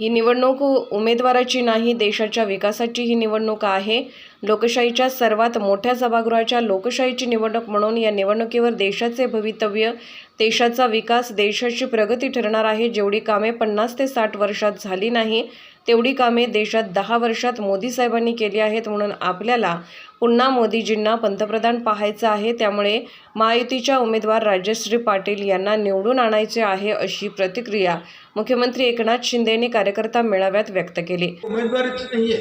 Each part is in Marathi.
ही निवडणूक उमेदवाराची नाही देशाच्या विकासाची ही निवडणूक आहे. लोकशाहीच्या सर्वात मोठ्या सभागृहाच्या लोकशाहीची निवडणूक म्हणून या निवडणुकीवर देशाचे भवितव्य देशाचा विकास देशाची प्रगती ठरणार आहे. जेवढी कामे पन्नास ते साठ वर्षात झाली नाही तेवढी कामे देशात दहा वर्षात मोदी साहेबांनी केली आहेत म्हणून आपल्याला पुन्हा मोदीजींना पंतप्रधान पाहायचं आहे. त्यामुळे महायुतीच्या उमेदवार राजश्री पाटील यांना निवडून आणायचे आहे अशी प्रतिक्रिया मुख्यमंत्री एकनाथ शिंदे यांनी कार्यकर्ता मेळाव्यात व्यक्त केली. उमेदवारीची नाही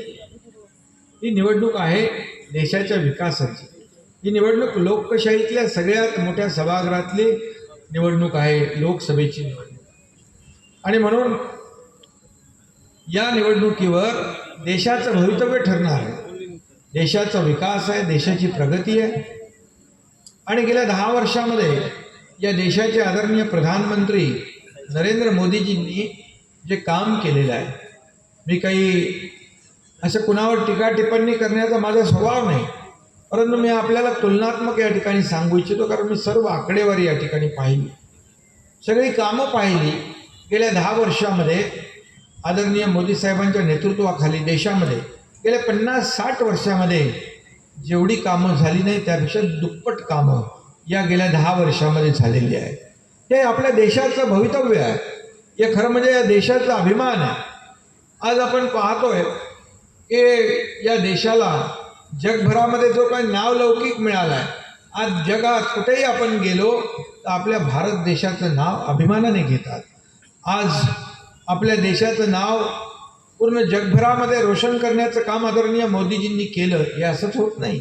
ही निवडणूक आहे देशाच्या विकासाची. ही निवडणूक लोकशाहीतल्या सगळ्यात मोठ्या सभागृहातली निवडणूक आहे लोकसभेची निवडणूक. आणि म्हणून या निवडणुकीवर देशाचं भवितव्य ठरणार आहे. देशाचा विकास आहे देशाची प्रगती आहे. आणि गेल्या दहा वर्षामध्ये या देशाचे आदरणीय प्रधानमंत्री नरेंद्र मोदीजींनी जे काम केलेलं आहे मी काही असं कुणावर टीका टिप्पणी करण्याचा माझा स्वभाव नाही परंतु मी आपल्याला तुलनात्मक या ठिकाणी सांगू इच्छितो कारण मी सर्व आकडेवारी या ठिकाणी पाहिली. सगळी कामं पाहिली. गेल्या दहा वर्षामध्ये आदरणीय मोदी साहेबांच्या नेतृत्वाखाली देशामध्ये गेल्या पन्नास साठ वर्षामध्ये जेवढी कामं झाली नाही त्यापेक्षा दुप्पट कामं या गेल्या दहा वर्षामध्ये झालेली आहे हे आपल्या देशाचं भवितव्य आहे. हे खरं म्हणजे या देशाचा अभिमान आहे. आज आपण पाहतोय की या देशाला जगभरामध्ये जो काही नावलौकिक मिळाला आहे आज जगात कुठेही आपण गेलो तर आपल्या भारत देशाचं नाव अभिमानाने घेतात. आज आपल्या देशाचं नाव पूर्ण जगभरामध्ये रोशन करण्याचं काम आदरणीय मोदीजींनी केलं हे असंच होत नाही.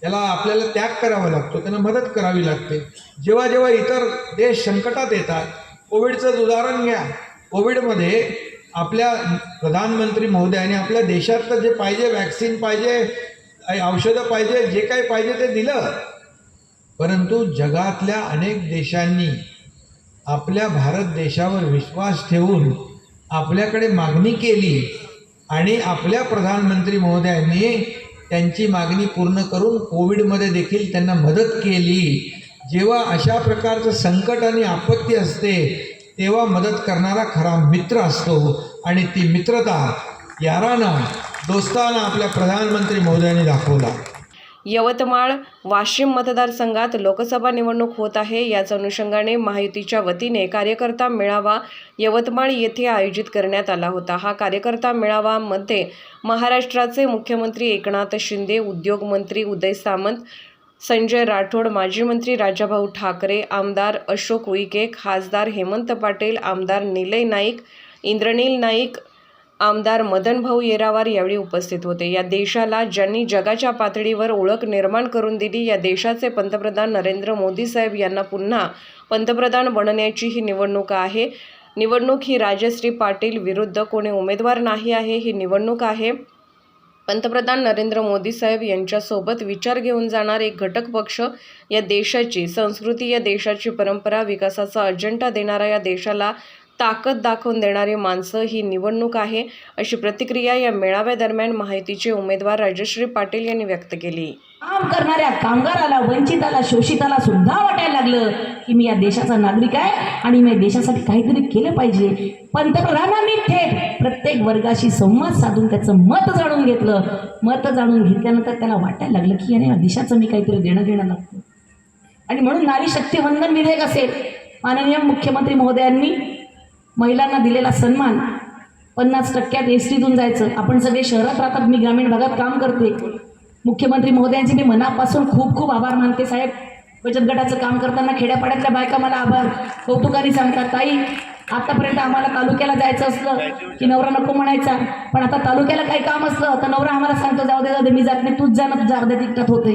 त्याला आपल्याला त्याग करावा लागतो त्यांना मदत करावी लागते. जेव्हा जेव्हा इतर देश संकटात येतात कोविडचंच उदाहरण घ्या. कोविडमध्ये आपल्या प्रधानमंत्री महोदयाने आपल्या देशातलं जे पाहिजे वॅक्सिन पाहिजे काही औषधं पाहिजे जे काही पाहिजे ते दिलं. परंतु जगातल्या अनेक देशांनी आपल्या भारत देशावर विश्वास ठेवून आपल्याकडे मागणी केली आणि आपल्या प्रधानमंत्री महोदयांनी त्यांची मागणी पूर्ण करून कोविडमध्ये देखील त्यांना मदत केली. जेव्हा अशा प्रकारचं संकट आणि आपत्ती असते तेव्हा मदत करणारा खरा मित्र असतो आणि ती मित्रता यारानं दोस्ताना आपल्या प्रधानमंत्री महोदयांनी दाखवला. यवतमाळ वाशिम मतदारसंघात लोकसभा निवडणूक होत आहे. याच अनुषंगाने महायुतीच्या वतीने कार्यकर्ता मेळावा यवतमाळ येथे आयोजित करण्यात आला होता. हा कार्यकर्ता मेळावामध्ये महाराष्ट्राचे मुख्यमंत्री एकनाथ शिंदे उद्योगमंत्री उदय सामंत संजय राठोड माजी मंत्री राजाभाऊ ठाकरे आमदार अशोक उईके खासदार हेमंत पाटील आमदार निलय नाईक इंद्रनील नाईक आमदार मदनभाऊ येरावार यावेळी उपस्थित होते. या देशाला ज्यांनी जगाच्या पातळीवर ओळख निर्माण करून दिली या देशाचे पंतप्रधान नरेंद्र मोदी साहेब यांना पुन्हा पंतप्रधान बनण्याची ही निवडणूक आहे. निवडणूक ही राजश्री पाटील विरुद्ध कोणी उमेदवार नाही आहे ही निवडणूक आहे. पंतप्रधान नरेंद्र मोदी साहेब यांच्यासोबत विचार घेऊन जाणार एक घटक पक्ष या देशाची संस्कृती या देशाची परंपरा विकासाचा अजेंडा देणारा या देशाला ताकद दाखवून देणारी माणसं ही निवडणूक आहे अशी प्रतिक्रिया या मेळाव्यादरम्यान माहितीचे उमेदवार राजश्री पाटील यांनी व्यक्त केली. काम करणाऱ्या कामगाराला वंचिताला शोषिताला सुद्धा वाटायला लागलं की मी या देशाचा नागरिक आहे आणि मी या देशासाठी काहीतरी केलं पाहिजे. पंतप्रधानांनी थेट प्रत्येक वर्गाशी संवाद साधून त्याचं मत जाणून घेतलं. मत जाणून घेतल्यानंतर त्याला वाटायला लागलं की याने या देशाचं मी काहीतरी देणं घेणं लागतं आणि म्हणून नारी शक्ती वंदन विधेयक असेल माननीय मुख्यमंत्री महोदयांनी महिलांना दिलेला सन्मान पन्नास टक्क्यात एस टीतून जायचं. आपण सगळे शहरात राहतात मी ग्रामीण भागात काम करते. मुख्यमंत्री महोदयांचे मी मनापासून खूप खूप आभार मानते साहेब. बचत गटाचं काम करताना खेड्यापाड्यातल्या बायका मला आभार. कौतुकारी सांगतात ताई आतापर्यंत आम्हाला तालुक्याला जायचं असलं की नवरा नको म्हणायचा पण आता तालुक्याला काही काम असलं तर नवरा आम्हाला सांगतो जाऊ दे जाऊ दे मी जात नाही तूच जाणं तुझ्या अर्ध्या तिकटात होते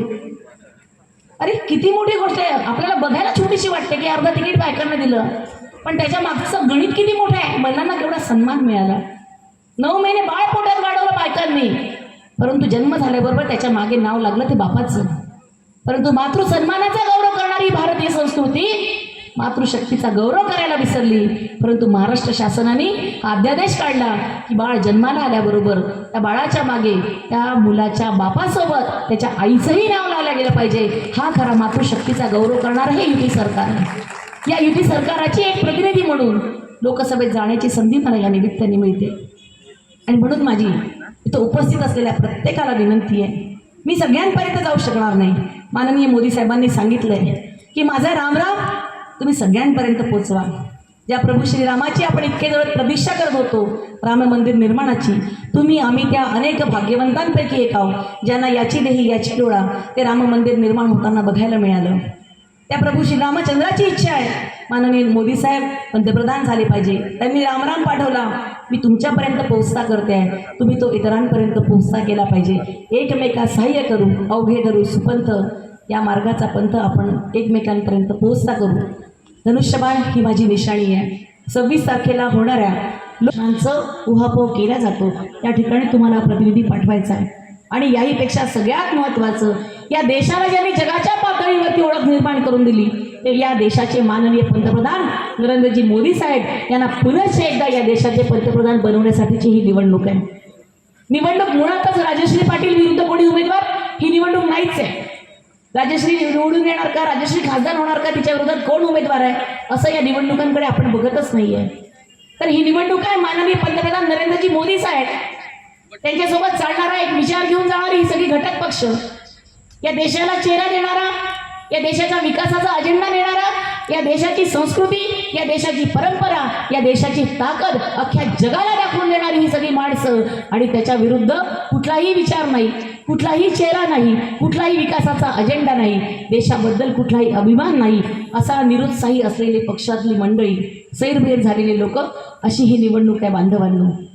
अरे किती मोठी गोष्ट आहे. आपल्याला बघायला छोटीशी वाटते की अर्धा तिकीट बायकांना दिलं. पण त्याच्या मागचं गणित किती मोठं आहे? महिलांना केवढा सन्मान मिळाला. नऊ महिने बाळ पोटात वाढवलं बायकांनी परंतु जन्म झाल्याबरोबर त्याच्यामागे नाव लागलं ते बापाचं. परंतु मातृसन्मानाचा गौरव करणारी भारतीय संस्कृती मातृशक्तीचा गौरव करायला विसरली. परंतु महाराष्ट्र शासनाने हा अध्यादेश काढला की बाळ जन्माला आल्याबरोबर त्या बाळाच्या मागे त्या मुलाच्या बापासोबत त्याच्या आईचंही नाव लावलं गेलं पाहिजे. हा खरा मातृशक्तीचा गौरव करणार हे युती सरकार आहे. या युती सरकाराची एक प्रतिनिधी म्हणून लोकसभेत जाण्याची संधी मला या निमित्ताने मिळते. आणि म्हणून माझी इथं उपस्थित असलेल्या प्रत्येकाला विनंती आहे. मी सगळ्यांपर्यंत जाऊ शकणार नाही. माननीय मोदी साहेबांनी सांगितलं आहे की माझा रामराम तुम्ही सगळ्यांपर्यंत पोचवा. ज्या प्रभू श्रीरामाची आपण इतके जवळ प्रतीक्षा करत होतो राम मंदिर निर्माणाची तुम्ही आम्ही त्या अनेक भाग्यवंतांपैकी एक आहोत ज्यांना याची देही याची डोळा ते राम मंदिर निर्माण होताना बघायला मिळालं. त्या प्रभू रामचंद्राची इच्छा आहे. माननीय मोदी साहेब पंतप्रधान झाले पाहिजे. त्यांनी रामराम पाठवला. मी तुमच्यापर्यंत पोहोचता करते. आहे तुम्ही तो इतरांपर्यंत पोहोचता केला पाहिजे. एकमेका सहाय्य करू अवघे धरू सुपंथ. या मार्गाचा पंथ आपण एकमेकांपर्यंत पोहोचता करू. धनुष्यबाण ही माझी निशाणी आहे. सव्वीस तारखेला होणाऱ्या लोकांचं उहापोह केला जातो. त्या ठिकाणी तुम्हाला प्रतिनिधी पाठवायचा आहे. आणि याहीपेक्षा सगळ्यात महत्त्वाचं या देशाला ज्यांनी जगाच्या पातळीवरती ओळख निर्माण करून दिली ते या देशाचे माननीय पंतप्रधान नरेंद्रजी मोदी साहेब यांना पुनश्च एकदा या देशाचे पंतप्रधान बनवण्यासाठीची ही निवडणूक आहे. निवडणूक मुळातच राजश्री पाटील विरुद्ध कोणी उमेदवार? ही निवडणूक नाहीच आहे. राजश्री निवडून येणार का? राजश्री खासदार होणार का? तिच्या विरोधात कोण उमेदवार आहे? असं या निवडणुकांकडे आपण बघतच नाहीये. तर ही निवडणूक आहे माननीय पंतप्रधान नरेंद्रजी मोदी साहेब. त्यांच्यासोबत चालणारा एक विचार घेऊन जाणारी ही सगळी घटक पक्ष. या देशाला चेहरा देणारा या देशाच्या विकासाचा अजेंडा देणारा या देशाची संस्कृती या देशाची परंपरा या देशाची ताकद अख्ख्या जगाला दाखवून देणारी ही सगळी माणसं. आणि त्याच्या विरुद्ध कुठलाही विचार नाही कुठलाही चेहरा नाही कुठलाही विकासाचा अजेंडा नाही देशाबद्दल कुठलाही अभिमान नाही असा निरुत्साही असलेले पक्षातली मंडळी सैरभैर झालेले लोक अशी ही निवडणूक आहे बांधवांनो.